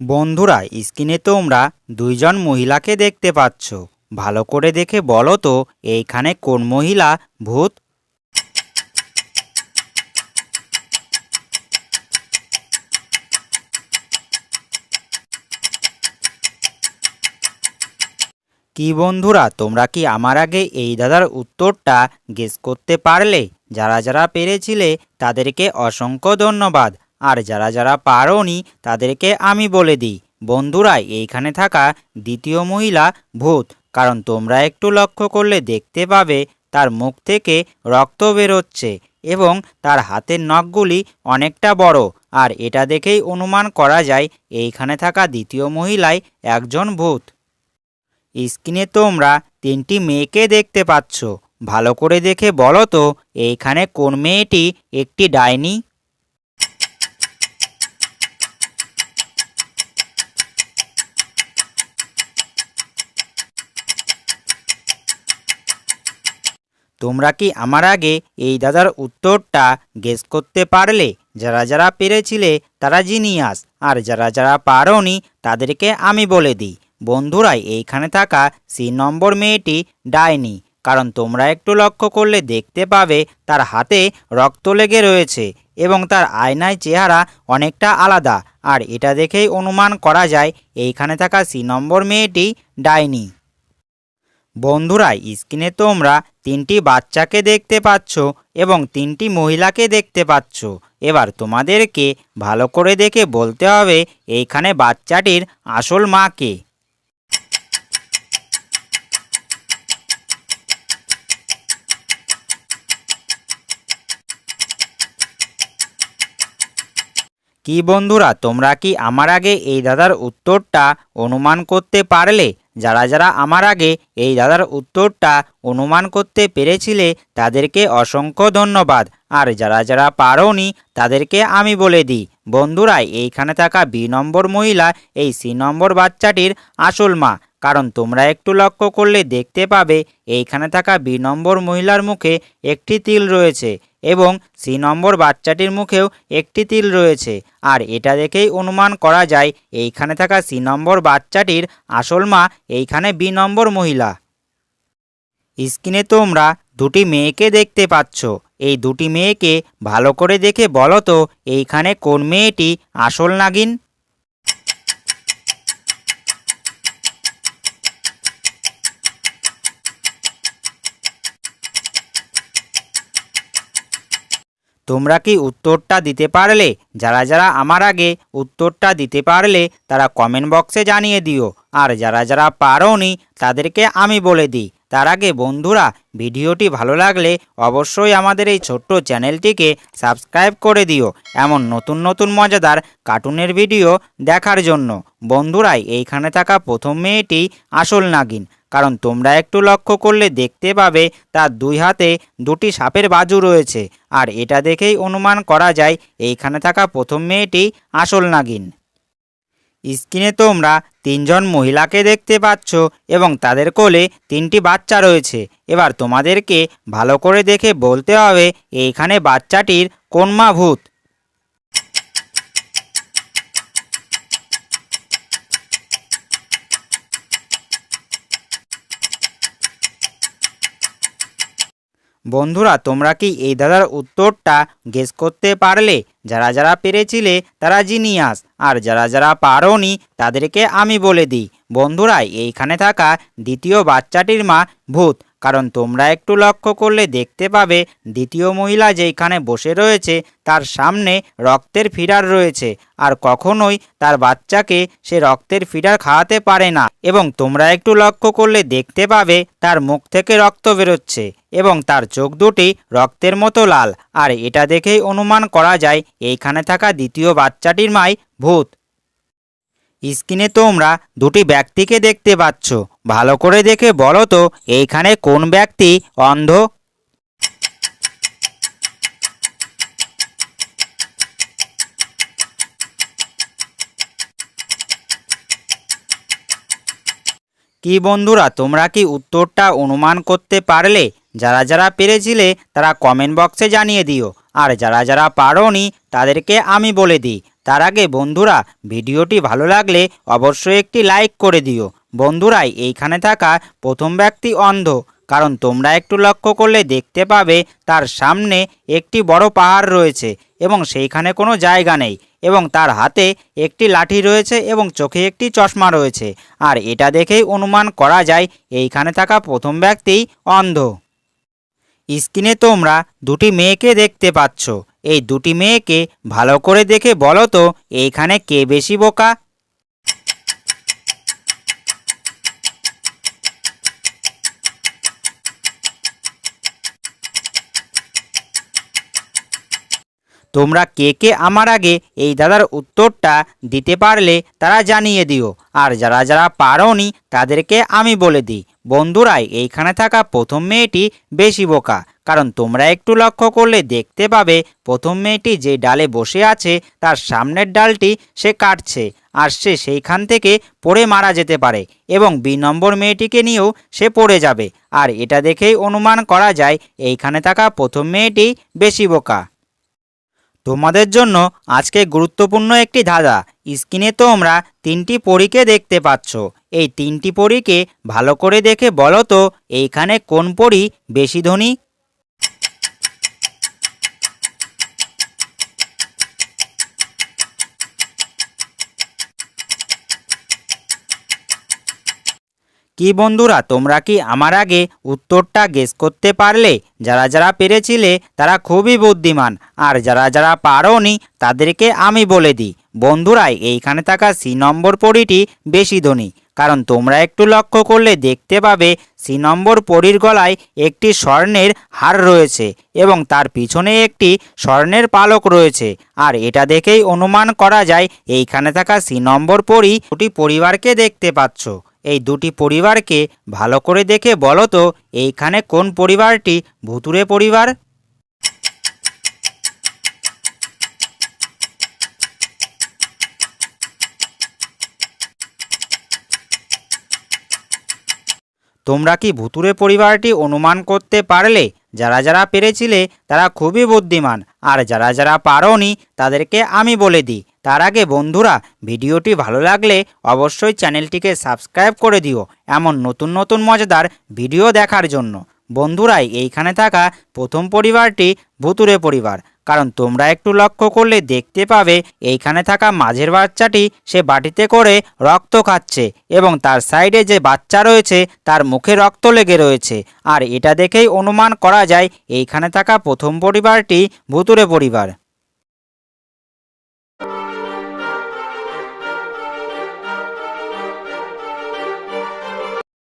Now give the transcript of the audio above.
বন্ধুরা, স্ক্রিনে তোমরা দুইজন মহিলাকে দেখতে পাচ্ছ। ভালো করে দেখে বলো তো, এইখানে কোন মহিলা ভূত? কি বন্ধুরা, তোমরা কি আমার আগে এই দাদার উত্তরটা গেস করতে পারলে? যারা যারা পেরেছিলে তাদেরকে অসংখ্য ধন্যবাদ। আর যারা যারা পারোনি, তাদেরকে আমি বলে দিই বন্ধুরা এইখানে থাকা দ্বিতীয় মহিলা ভূত, কারণ তোমরা একটু লক্ষ্য করলে দেখতে পাবে তার মুখ থেকে রক্ত বেরোচ্ছে এবং তার হাতের নখগুলি অনেকটা বড়। আর এটা দেখেই অনুমান করা যায়, এইখানে থাকা দ্বিতীয় মহিলাই একজন ভূত। স্ক্রিনে তোমরা তিনটি মেয়েকে দেখতে পাচ্ছ। ভালো করে দেখে বলো তো, এইখানে কোন মেয়েটি একটি ডাইনি? তোমরা কি আমার আগে এই দাদার উত্তরটা গেস করতে পারলে? যারা যারা পেরেছিলে তারা জিনিয়াস, আর যারা যারা পারোনি তাদেরকে আমি বলে দিই। বন্ধুরাই এইখানে থাকা সি নম্বর মেয়েটি ডাইনি, কারণ তোমরা একটু লক্ষ্য করলে দেখতে পাবে তার হাতে রক্ত লেগে রয়েছে এবং তার আয়নায় চেহারা অনেকটা আলাদা। আর এটা দেখেই অনুমান করা যায়, এইখানে থাকা সি নম্বর মেয়েটি ডাইনি। বন্ধুরা, স্ক্রিনে তোমরা তিনটি বাচ্চাকে দেখতে পাচ্ছ এবং তিনটি মহিলাকে দেখতে পাচ্ছ। এবার তোমাদেরকে ভালো করে দেখে বলতে হবে এইখানে বাচ্চাটির আসল মাকে। কি বন্ধুরা, তোমরা কি আমার আগে এই দাদার উত্তরটা অনুমান করতে পারলে? যারা যারা আমার আগে এই দাদার উত্তরটা অনুমান করতে পেরেছিলে তাদেরকে অসংখ্য ধন্যবাদ। আর যারা যারা পারোনি, তাদেরকে আমি বলে দিই, বন্ধুরা, এইখানে থাকা বি নম্বর মহিলা, এই সি নম্বর বাচ্চাটির আসল মা। কারণ তোমরা একটু লক্ষ্য করলে দেখতে পাবে এইখানে থাকা বি নম্বর মহিলার মুখে একটি তিল রয়েছে এবং সি নম্বর বাচ্চাটির মুখেও একটি তিল রয়েছে। আর এটা দেখেই অনুমান করা যায় এইখানে থাকা সি নম্বর বাচ্চাটির আসল মা এইখানে বি নম্বর মহিলা। স্ক্রিনে তোমরা দুটি মেয়েকে দেখতে পাচ্ছ। এই দুটি মেয়েকে ভালো করে দেখে বলো তো এইখানে কোন মেয়েটি আসল নাগিন? তোমরা কি উত্তরটা দিতে পারলে? যারা যারা আমার আগে উত্তরটা দিতে পারলে, তারা কমেন্ট বক্সে জানিয়ে দিও। আর যারা যারা পারোনি, তাদেরকে আমি বলে দিই। তার আগে বন্ধুরা, ভিডিওটি ভালো লাগলে অবশ্যই আমাদের এই ছোট্ট চ্যানেলটিকে সাবস্ক্রাইব করে দিও। এমন নতুন নতুন মজাদার কার্টুনের ভিডিও দেখার জন্য। বন্ধুরাই এইখানে থাকা প্রথম মেয়েটি আসল নাগিন। কারণ তোমরা একটু লক্ষ্য করলে দেখতে পাবে তার দুই হাতে দুটি সাপের বাজু রয়েছে। আর এটা দেখেই অনুমান করা যায় এইখানে থাকা প্রথম মেয়েটি আসল নাগিন। স্ক্রিনে তোমরা তিনজন মহিলাকে দেখতে পাচ্ছ এবং তাদের কোলে তিনটি বাচ্চা রয়েছে। এবার তোমাদেরকে ভালো করে দেখে বলতে হবে এইখানে বাচ্চাটির কোন মা ভূত। বন্ধুরা, তোমরা কি এই দাদার উত্তরটা গেস করতে পারলে? যারা যারা পেরেছিলে তারা জিনিয়াস আর যারা যারা পারোনি তাদেরকে আমি বলে দিই। বন্ধুরা, এইখানে থাকা দ্বিতীয় বাচ্চাটির মা ভূত। কারণ তোমরা একটু লক্ষ্য করলে দেখতে পাবে দ্বিতীয় মহিলা যেইখানে বসে রয়েছে তার সামনে রক্তের ফিরার রয়েছে আর কখনোই তার বাচ্চাকে সে রক্তের ফিরার খাওয়াতে পারে না এবং তোমরা একটু লক্ষ্য করলে দেখতে পাবে তার মুখ থেকে রক্ত বেরোচ্ছে এবং তার চোখ দুটি রক্তের মতো লাল। আর এটা দেখেই অনুমান করা যায় এইখানে থাকা দ্বিতীয় বাচ্চাটির মাই ভূত। স্ক্রিনে তোমরা দুটি ব্যক্তিকে দেখতে পাচ্ছ। ভালো করে দেখে বলো তো, এইখানে কোন ব্যক্তি অন্ধ? কি বন্ধুরা, তোমরা কি উত্তরটা অনুমান করতে পারলে? যারা যারা পেরেছিলে, তারা কমেন্ট বক্সে জানিয়ে দিও। আর যারা যারা পারোনি, তাদেরকে আমি বলে দিই। তার আগে বন্ধুরা ভিডিওটি ভালো লাগলে অবশ্যই একটি লাইক করে দিও। বন্ধুরাই এইখানে থাকা প্রথম ব্যক্তি অন্ধ, কারণ তোমরা একটু লক্ষ্য করলে দেখতে পাবে তার সামনে একটি বড় পাহাড় রয়েছে এবং সেইখানে কোনো জায়গা নেই এবং তার হাতে একটি লাঠি রয়েছে এবং চোখে একটি চশমা রয়েছে। আর এটা দেখেই অনুমান করা যায় এইখানে থাকা প্রথম ব্যক্তিই অন্ধ। স্ক্রিনে তোমরা দুটি মেয়েকে দেখতে পাচ্ছ। এই দুটি মেয়েকে ভালো করে দেখে বলো তো, এইখানে কে বেশি বোকা? তোমরা কে কে আমার আগে এই দাদার উত্তরটা দিতে পারলে তারা জানিয়ে দিও, আর যারা যারা পারোনি তাদেরকে আমি বলে দিই। বন্ধুরাই, এইখানে থাকা প্রথম মেয়েটি বেশি বোকা। কারণ তোমরা একটু লক্ষ্য করলে দেখতে পাবে প্রথম মেয়েটি যে ডালে বসে আছে, তার সামনের ডালটি সে কাটছে আর সে সেইখান থেকে পড়ে মারা যেতে পারে এবং বি নম্বর মেয়েটিকে নিয়েও সে পড়ে যাবে। আর এটা দেখেই অনুমান করা যায়, এইখানে থাকা প্রথম মেয়েটি বেশি বোকা। তোমাদের জন্য আজকে গুরুত্বপূর্ণ একটি ধাঁধা। স্ক্রিনে তোমরা তিনটি পরীকে দেখতে পাচ্ছ। এই তিনটি পরীকে ভালো করে দেখে বলো তো, এইখানে কোন পরী বেশি ধনী? কি বন্ধুরা, তোমরা কি আমার আগে উত্তরটা গেস করতে পারলে? যারা যারা পেরেছিলে তারা খুবই বুদ্ধিমান, আর যারা যারা পারোনি তাদেরকে আমি বলে দিই। বন্ধুরাই এইখানে থাকা সি নম্বর পরিটি বেশি ধনী, কারণ তোমরা একটু লক্ষ্য করলে দেখতে পাবে সি নম্বর পরির গলায় একটি স্বর্ণের হার রয়েছে এবং তার পিছনে একটি স্বর্ণের পালক রয়েছে। আর এটা দেখেই অনুমান করা যায়, এইখানে থাকা সি নম্বর পরি দুটি পরিবারকে দেখতে পাচ্ছ। এই দুটি পরিবারকে ভালো করে দেখে বলো তো, এইখানে কোন পরিবারটি ভুতুরে পরিবার? তোমরা কি ভুতুরে পরিবারটি অনুমান করতে পারলে? যারা যারা পেরেছিলে তারা খুবই বুদ্ধিমান, আর যারা যারা পারোনি তাদেরকে আমি বলে দিই। তার আগে বন্ধুরা, ভিডিওটি ভালো লাগলে অবশ্যই চ্যানেলটিকে সাবস্ক্রাইব করে দিও এমন নতুন নতুন মজাদার ভিডিও দেখার জন্য। বন্ধুরাই, এইখানে থাকা প্রথম পরিবারটি ভুতুরে পরিবার। কারণ তোমরা একটু লক্ষ্য করলে দেখতে পাবে, এইখানে থাকা মাঝের বাচ্চাটি সে বাটিতে করে রক্ত খাচ্ছে এবং তার সাইডে যে বাচ্চা রয়েছে, তার মুখে রক্ত লেগে রয়েছে। আর এটা দেখেই অনুমান করা যায়, এইখানে থাকা প্রথম পরিবারটি ভুতুরে পরিবার।